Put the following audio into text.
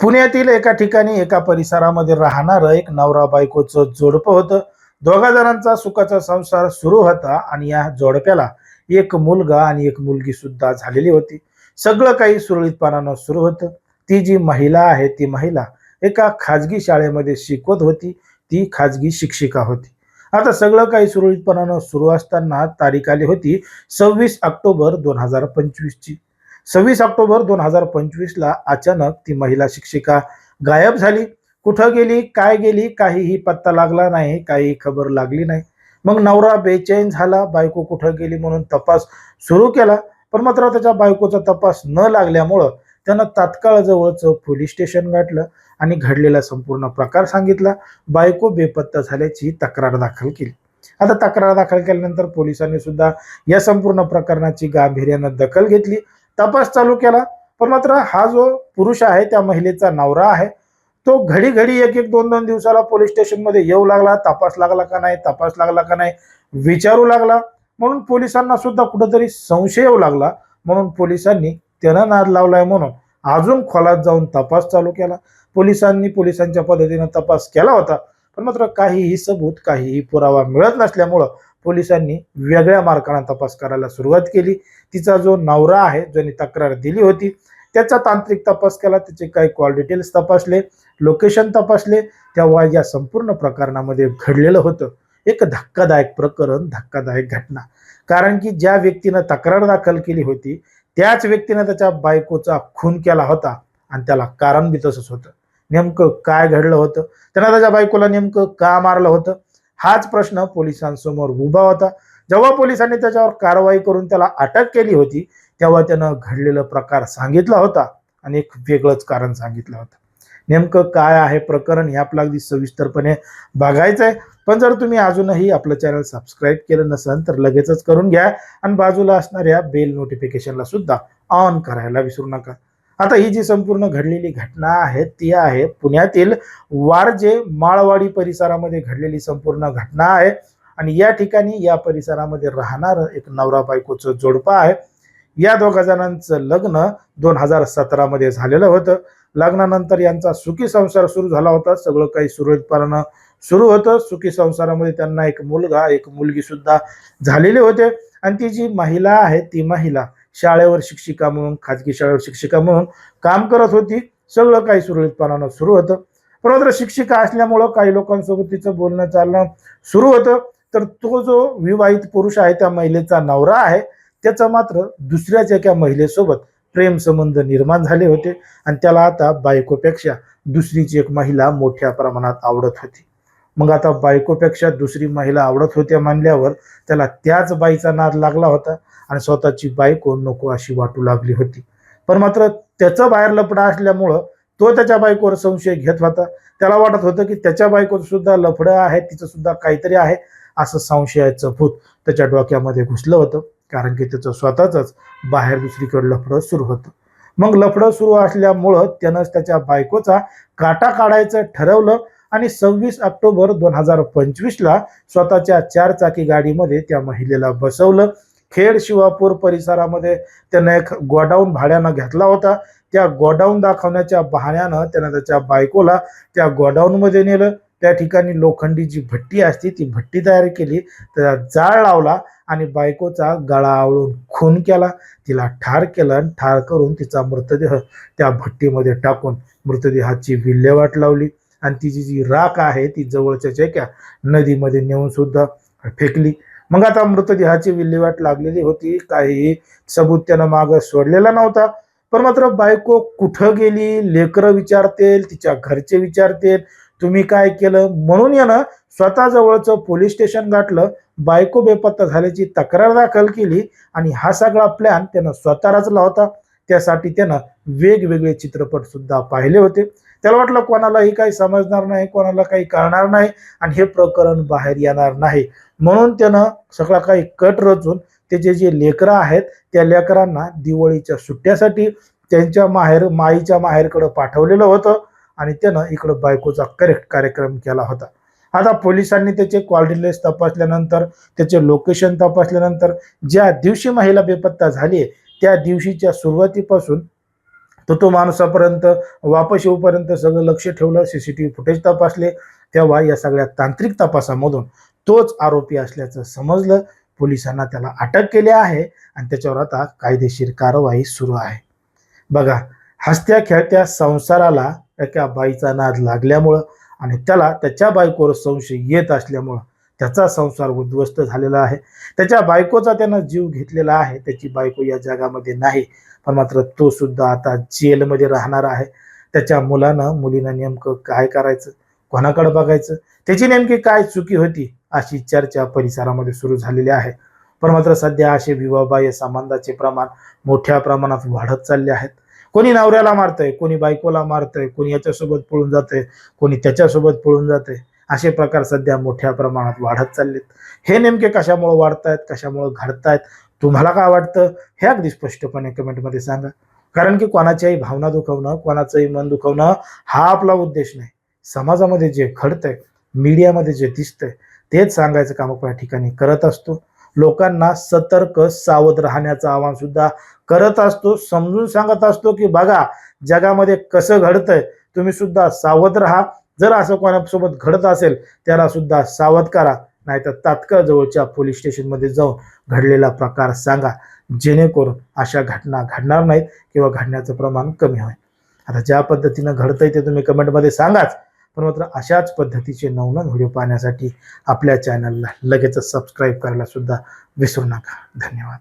पुण्यातील एका ठिकाणी एका परिसरामध्ये राहणारं एक नवरा बायकोचं जोडपं होतं. दोघा जणांचा सुखाचा संसार सुरू होता आणि या जोडप्याला एक मुलगा आणि एक मुलगी सुद्धा झालेली होती. सगळं काही सुरळीतपणानं सुरू होतं. ती जी महिला आहे ती महिला एका खाजगी शाळेमध्ये शिकवत होती. ती खाजगी शिक्षिका होती. आता सगळं काही सुरळीतपणानं सुरू असताना तारीख आली होती सव्वीस ऑक्टोबर दोन हजार पंचवीसची. सव्वीस ऑक्टोबर दोन हजार पंचवीसला अचानक ती महिला शिक्षिका गायब झाली. कुठं गेली काय गेली काहीही पत्ता लागला नाही काही खबर लागली नाही. मग नवरा बेचैन झाला बायको कुठं गेली म्हणून तपास सुरू केला. पण मात्र त्याच्या बायकोचा तपास न लागल्यामुळं त्यानं तात्काळ जवळचं पोलीस स्टेशन गाठलं आणि घडलेला संपूर्ण प्रकार सांगितला. बायको बेपत्ता झाल्याची तक्रार दाखल केली. आता तक्रार दाखल केल्यानंतर पोलिसांनी सुद्धा या संपूर्ण प्रकरणाची गांभीर्यानं दखल घेतली. तपास चालू केला. पण मात्र हा जो पुरुष आहे त्या महिलेचा नवरा आहे तो घडी घडी एक एक दोन दोन दिवसाला पोलीस स्टेशनमध्ये येऊ लागला. तपास लागला का नाही? तपास लागला का नाही? विचारू लागला. म्हणून पोलिसांना सुद्धा कुठंतरी संशय येऊ लागला. म्हणून पोलिसांनी त्यानं नाद लावलाय म्हणून. अजून खोलात जाऊन तपास चालू केला. पोलिसांनी पोलिसांच्या पद्धतीनं तपास केला होता. पण मात्र काहीही सबूत काहीही पुरावा मिळत नसल्यामुळं पोलिसांनी वेगळ्या मार्गाने तपास करायला सुरुवात केली. तिचा जो नवरा आहे ज्याने तक्रार दिली होती त्याचा तांत्रिक तपास केला. त्याचे काही कॉल डिटेल्स तपासले लोकेशन तपासले. तेव्हा या संपूर्ण प्रकरणामध्ये घडलेलं होतं. एक धक्कादायक प्रकरण धक्कादायक घटना. कारण की ज्या व्यक्तीनं तक्रार दाखल केली होती त्याच व्यक्तीनं त्याच्या बायकोचा खून केला होता आणि त्याला कारण बी तसंच होतं. नेमकं काय घडलं होतं? त्यानं त्याच्या बायकोला नेमकं का मारलं होतं? हाच प्रश्न पोलिसांसमोर उभा होता. जेव्हा पोलिसांनी त्याच्यावर कारवाई करून त्याला अटक केली होती तेव्हा त्यानं घडलेला प्रकार सांगितला होता आणि एक वेगळंच कारण सांगितलं होतं. नेमकं काय आहे प्रकरण हे आपलं अगदी सविस्तरपणे बघायचं आहे पण जर तुम्ही अजूनही आपलं चॅनल सबस्क्राईब केलं नसेल तर लगेचच करून घ्या. आणि बाजूला असणाऱ्या बेल नोटिफिकेशनला सुद्धा ऑन करायला विसरू नका. आता ही जी संपूर्ण घडलेली घटना आहे ती आहे पुण्यातील वारजे माळवाडी परिसरामध्ये घडलेली संपूर्ण घटना आहे. आणि या ठिकाणी या परिसरामध्ये राहणारं एक नवरा बायकोचं जोडपं आहे. या दोघा जणांचं लग्न दोन हजार सतरामध्ये झालेलं होतं. लग्नानंतर यांचा सुखी संसार सुरू झाला होता. सगळं काही सुरळीतपणानं सुरू होतं. सुखी संसारामध्ये त्यांना एक मुलगा एक मुलगी सुद्धा झालेले होते. आणि ती जी महिला आहे ती महिला शाळेवर शिक्षिका म्हणून खाजगी शाळेवर शिक्षिका म्हणून काम करत होती. सगळं काही सुरळीतपणानं सुरू होतं. पण मात्र शिक्षिका असल्यामुळं काही लोकांसोबत तिचं बोलणं चालणं सुरू होतं. तर तो जो विवाहित पुरुष आहे त्या महिलेचा नवरा आहे त्याचा मात्र दुसऱ्याच एका महिलेसोबत प्रेम संबंध निर्माण झाले होते. आणि त्याला आता बायकोपेक्षा दुसरीची एक महिला मोठ्या प्रमाणात आवडत होती. मग आता बायकोपेक्षा दुसरी महिला आवडत होत्या मानल्यावर त्याला त्याच बाईचा नाद लागला होता आणि स्वतःची बायको नको अशी वाटू लागली होती. पण मात्र त्याचं बाहेर लपडा असल्यामुळं तो त्याच्या बायकोवर संशय घेत होता. त्याला वाटत होतं की त्याच्या बायकोचं सुद्धा लफडं आहे तिचं सुद्धा काहीतरी आहे असं संशयाचं भूत त्याच्या डोक्यामध्ये घुसलं होतं. कारण की त्याचं स्वतःच बाहेर दुसरीकडे लफडं सुरू होतं. मग लफडं सुरू असल्यामुळं त्यानं त्याच्या बायकोचा काटा काढायचं ठरवलं आणि सव्वीस ऑक्टोबर दोन हजार पंचवीसला स्वतःच्या चार चाकी गाडीमध्ये त्या महिलेला बसवलं. खेड शिवापूर परिसरामध्ये त्यानं एक गोडाऊन भाड्यानं घेतला होता. त्या गोडाऊन दाखवण्याच्या बहाण्यानं त्यानं त्याच्या बायकोला त्या गोडाऊनमध्ये नेलं. त्या ठिकाणी लोखंडी जी भट्टी असते ती भट्टी तयार केली. त्याला जाळ लावला आणि बायकोचा गळा आवळून खून केला. तिला ठार केलं आणि ठार करून तिचा मृतदेह त्या भट्टीमध्ये टाकून मृतदेहाची विल्हेवाट लावली. आणि तिची जी राख आहे ती जवळच्या एका नदीमध्ये नेऊन सुद्धा फेकली. मग आता मृतदेहाची विल्हेवाट लागलेली होती. काही सबूत त्यानं मागं सोडलेला नव्हता. पण मात्र बायको कुठं गेली? लेकरं विचारतील तिच्या घरचे विचारतील. तुम्ही काय केलं? म्हणून यानं स्वतः जवळचं पोलीस स्टेशन गाठलं. बायको बेपत्ता झाल्याची तक्रार दाखल केली आणि हा सगळा प्लॅन त्यानं स्वतः रचला होता त्यासाठी त्यानं वेगवेगळे चित्रपट सुद्धा पाहिले होते. त्याला वाटलं कोणालाही काही समजणार नाही कोणाला काही कळणार नाही आणि हे प्रकरण बाहेर येणार नाही. म्हणून त्यानं सगळा काही कट रचून त्याचे जे लेकरं आहेत त्या लेकरांना दिवाळीच्या सुट्ट्यासाठी त्यांच्या माहेर माईच्या माहेरकडं पाठवलेलं होतं आणि त्यानं इकडं बायकोचा करेक्ट कार्यक्रम केला होता. आता पोलिसांनी त्याचे कॉल डिटेल्स तपासल्यानंतर त्याचे लोकेशन तपासल्यानंतर ज्या दिवशी महिला बेपत्ता झाली त्या दिवशीच्या सुरुवातीपासून तो तो माणसापर्यंत वापस येऊपर्यंत सगळं लक्ष ठेवलं C C T V footage तपासले. तेव्हा या सगळ्या तांत्रिक तपासामधून तोच आरोपी असल्याचं समजलं. पोलिसांना त्याला अटक केली आहे आणि त्याच्यावर आता कायदेशीर कारवाई सुरू आहे. बघा हसत्या खेळत्या संसाराला एका बाईचा नाद लागल्यामुळं आणि त्याला त्याच्या बायकोवर संशय येत असल्यामुळं त्याचा संसार उद्ध्वस्त झालेला आहे. त्याच्या बायकोचा त्यानं जीव घेतलेला आहे. त्याची बायको या जगामध्ये नाही पण मात्र तो सुद्धा आता जेलमध्ये राहणार आहे. त्याच्या मुलानं मुलीनं नेमकं काय करायचं? कोणाकडे बघायचं? त्याची नेमकी काय चुकी होती? अशी चर्चा परिसरामध्ये सुरू झालेली आहे. पण मात्र सध्या असे विवाहबाह्य संबंधाचे प्रमाण मोठ्या प्रमाणात वाढत चालले आहेत. कोणी नवऱ्याला मारतंय कोणी बायकोला मारतंय कोणी याच्यासोबत पळून जातंय कोणी त्याच्यासोबत पळून जातंय. असे प्रकार सध्या मोठ्या प्रमाणात वाढत चाललेत. हे नेमके कशामुळे वाढतायत कशामुळे घडतायत तुम्हाला काय वाटतं? हे अगदी स्पष्टपणे कमेंटमध्ये सांगा. कारण की कोणाच्याही भावना दुखवणं कोणाचंही मन दुखवणं हा आपला उद्देश नाही. समाजामध्ये जे घडतंय मीडियामध्ये जे दिसतंय तेच सांगायचं काम आपण या ठिकाणी करत असतो. लोकांना सतर्क सावध राहण्याचं आवाहन सुद्धा करत असतो. समजून सांगत असतो की बघा जगामध्ये कसं घडतंय तुम्ही सुद्धा सावध राहा जर असं कोणासोबत घडत असेल त्याला सुद्धा सावध करा. नाहीतर तात्काळ जवळच्या पोलीस स्टेशनमध्ये जाऊन घडलेला प्रकार सांगा. जेणेकरून अशा घटना घडणार नाहीत किंवा घडण्याचं प्रमाण कमी होईल. आता ज्या पद्धतीनं घडतंय ते तुम्ही कमेंटमध्ये सांगाच. पण मात्र अशाच पद्धतीचे नवनवीन व्हिडिओ पाहण्यासाठी आपल्या चॅनलला लगेचच सबस्क्राईब करायला सुद्धा विसरू नका. धन्यवाद.